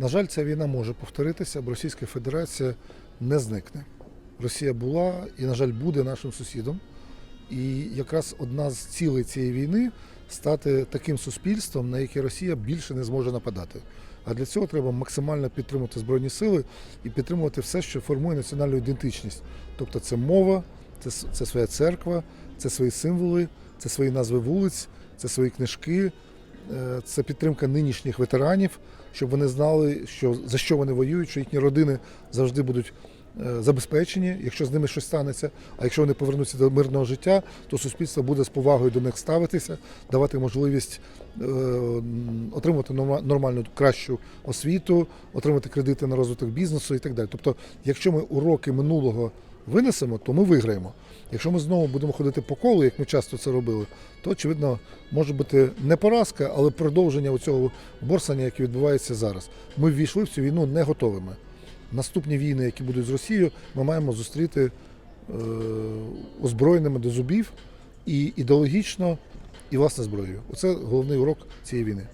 На жаль, ця війна може повторитися, бо Російська Федерація не зникне. Росія була і, на жаль, буде нашим сусідом. І якраз одна з цілей цієї війни стати таким суспільством, на яке Росія більше не зможе нападати. А для цього треба максимально підтримувати збройні сили і підтримувати все, що формує національну ідентичність. Тобто це мова, це, це своя церква, це свої символи, це свої назви вулиць, це свої книжки, це підтримка нинішніх ветеранів, щоб вони знали, що за що вони воюють, що їхні родини завжди будуть е, забезпечені, якщо з ними щось станеться. А якщо вони повернуться до мирного життя, то суспільство буде з повагою до них ставитися, давати можливість е, м, отримати нормальну кращу освіту, отримати кредити на розвиток бізнесу і так далі. Тобто, якщо ми уроки минулого винесемо, то ми виграємо. Якщо ми знову будемо ходити по колу, як ми часто це робили, то очевидно може бути не поразка, але продовження цього борсання, яке відбувається зараз. Ми ввійшли в цю війну не готовими. Наступні війни, які будуть з Росією, ми маємо зустріти е, озброєними до зубів і ідеологічно, і власне зброєю. Оце головний урок цієї війни.